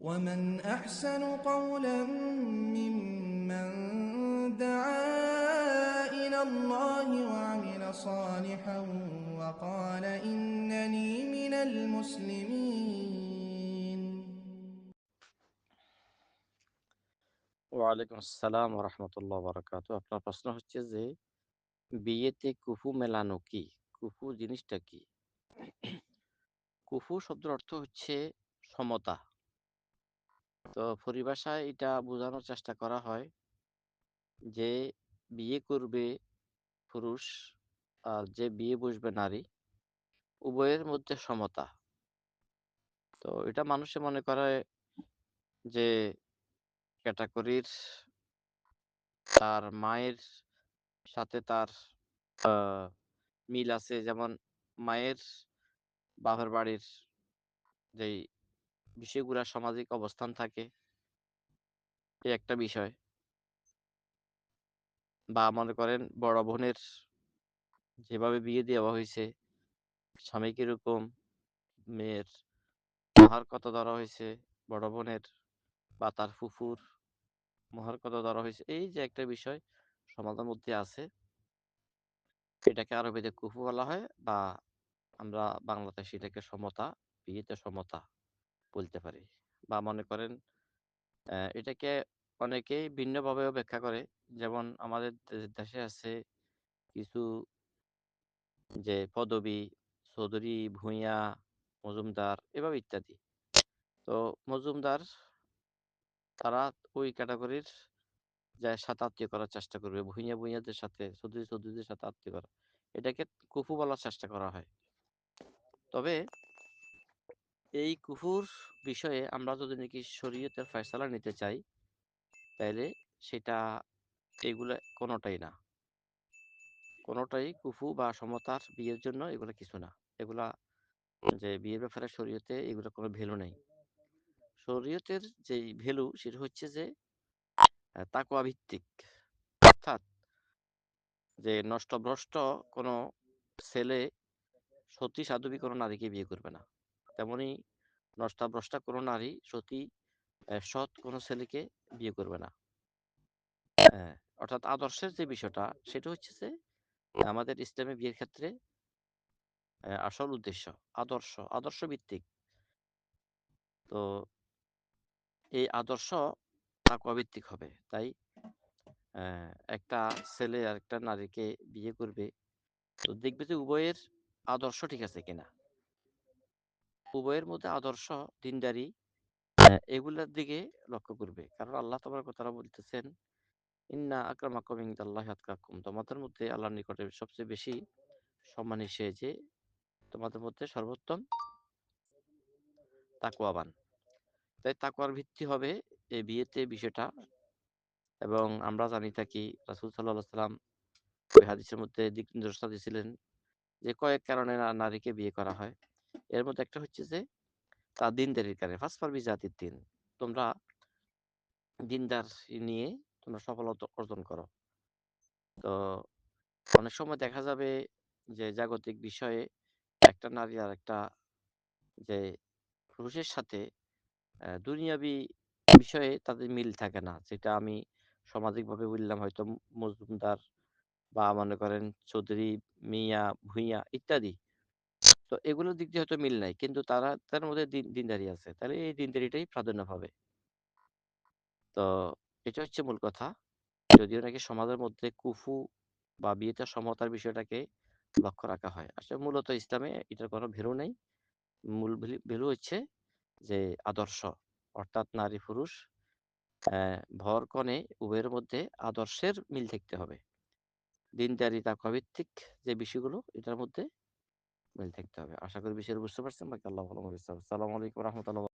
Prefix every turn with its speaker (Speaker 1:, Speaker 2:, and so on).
Speaker 1: ومن أحسن قولا ممن دعا إلى الله وعمل صالحا وقال إنني من المسلمين
Speaker 2: ওয়ালাইকুম আসসালাম রহমতুল্লাহ বারাকাত আপনার প্রশ্ন হচ্ছে যে বিয়েতে কুফু মেলানো কি কুফু জিনিসটা কি কুফু শব্দের অর্থ হচ্ছে সমতা তো পরিভাষায় এটা বোঝানোর চেষ্টা করা হয় যে, বিয়ে করবে পুরুষ আর যে বিয়ে বসবে নারী, উভয়ের মধ্যে সমতা। তো এটা মানুষে মনে করে যে, ক্যাটাগরির তার মায়ের সাথে তার মিল আছে। যেমন মায়ের বাপের বাড়ির যেই বিষয়গুলা সামাজিক অবস্থান থাকে। এই একটা বিষয়। বা মনে করেন বড় বোনের যেভাবে বিয়ে দেওয়া হয়েছে স্বামী কীরকম, মেয়ের মহার কত ধরা হয়েছে বড় বোনের বা তার ফুফুর মহার কত ধরা হয়েছে এই যে একটা বিষয় সমাজের মধ্যে আছে। এটাকে আরবিতে কুফু বলা হয় বা আমরা বাংলাতে সেটাকে সমতা, বিয়েতে সমতা। বলতে পারি। বা মনে করেন এটাকে অনেকেই ভিন্নভাবেও ব্যাখ্যা করে। যেমন আমাদের দেশে আছে কিছু যে পদবী, চৌধুরী, ভূঁইয়া, মজুমদার এভাবে ইত্যাদি। তো মজুমদার তারা ওই ক্যাটাগরির যায় সাথে আত্মীয় করার চেষ্টা করবে। ভূঁইয়া, ভূঁইয়াদের সাথে, চৌধুরী, চৌধুরীদের সাথে আত্মীয় করা। এটাকে কুফু বলার চেষ্টা করা হয়। তবে এই কুফুর বিষয়ে আমরা যদি নাকি শরীয়তের ফয়সালা নিতে চাই তাইলে সেটা এগুলো কোনোটাই না। কোনোটাই কুফু বা সমতার বিয়ের জন্য এগুলো কিছু না। এগুলা যে বিয়ের ব্যাপারে শরীয়তে এগুলো কোনো ভ্যালু নেই। শরীয়তের যে ভ্যালু সেটা হচ্ছে যে আহ, তাকওয়া ভিত্তিক অর্থাৎ যে নষ্ট ভ্রষ্ট কোনো ছেলে সতী সাধবী কোনো নারীকে বিয়ে করবে না। তেমনি নষ্টাভ্রষ্টা কোনো নারী সতী সৎ কোনো ছেলেকে বিয়ে করবে না। হ্যাঁ, অর্থাৎ আদর্শের যে বিষয়টা সেটা হচ্ছে যে আমাদের ইসলামী বিয়ের ক্ষেত্রে আসল উদ্দেশ্য আদর্শ আদর্শ ভিত্তিক তো এই আদর্শ তাকওয়া ভিত্তিক হবে। তাই একটা ছেলে আর একটা নারীকে বিয়ে করবে তো দেখবে যে উভয়ের আদর্শ ঠিক আছে কিনা। উভয়ের মধ্যে আদর্শ দিনদারি আহ, এগুলোর দিকে লক্ষ্য করবে। কারণ আল্লাহ তোমার কথাটা বলতেছেন ইন্না আকরামাকুম ইনদাল্লাহি আতকাকুম। তোমাদের মধ্যে আল্লাহর নিকটে সবচেয়ে বেশি সম্মানী সে যে তোমাদের মধ্যে সর্বোত্তম তাকওয়াবান। তাই তাকুয়ার ভিত্তি হবে এই বিয়েতে বিষয়টা। এবং আমরা জানি থাকি রাসূল আলাইহি সাল্লাম ওই হাদিসের মধ্যে দিক নির্দেশনা দিয়েছিলেন যে কয়েক কারণে নারীকে বিয়ে করা হয়। এর মধ্যে একটা হচ্ছে যে তার দিনদারির কারণে ফাসফার বিজাতির দিন। তোমরা দিনদার নিয়ে তোমরা সফলতা অর্জন করো। তো অনেক সময় দেখা যাবে যে, জাগতিক বিষয়ে একটা নারী আর একটা যে, পুরুষের সাথে দুনিয়াবি বিষয়ে তাদের মিল থাকে না। যেটা আমি সামাজিকভাবে বললাম, হয়তো মজুমদার বা মনে করেন চৌধুরী, মিয়া, ভূঁইয়া ইত্যাদি। তো এগুলোর দিক দিয়ে হয়তো মিল নাই। কিন্তু তারা, তার মধ্যে দিন, দিনদারি আছে। তাহলে এই দিনদারিটাই প্রাধান্য পাবে। তো এটা হচ্ছে মূল কথা। যদিও নাকি সমাজের মধ্যে কুফু বা বিয়েতে সমতার বিষয়টাকে লক্ষ্য রাখা হয়। আসলে মূলত ইসলামে এটার কোনো ভ্যালু নেই। মূল ভ্যালু হচ্ছে যে আদর্শ, অর্থাৎ নারী পুরুষ ভর কনে উভয়ের মধ্যে আদর্শের মিল থাকতে হবে। দিনদারি তাকওয়া ভিত্তিক যে বিষয়গুলো, এটার মধ্যে মিল থাকতে হবে। আশা করি বিষয়টা বুঝতে পারছেন। বাকি আল্লাহ ভালো সালাম আলাইকুম রহমতুল্লাহ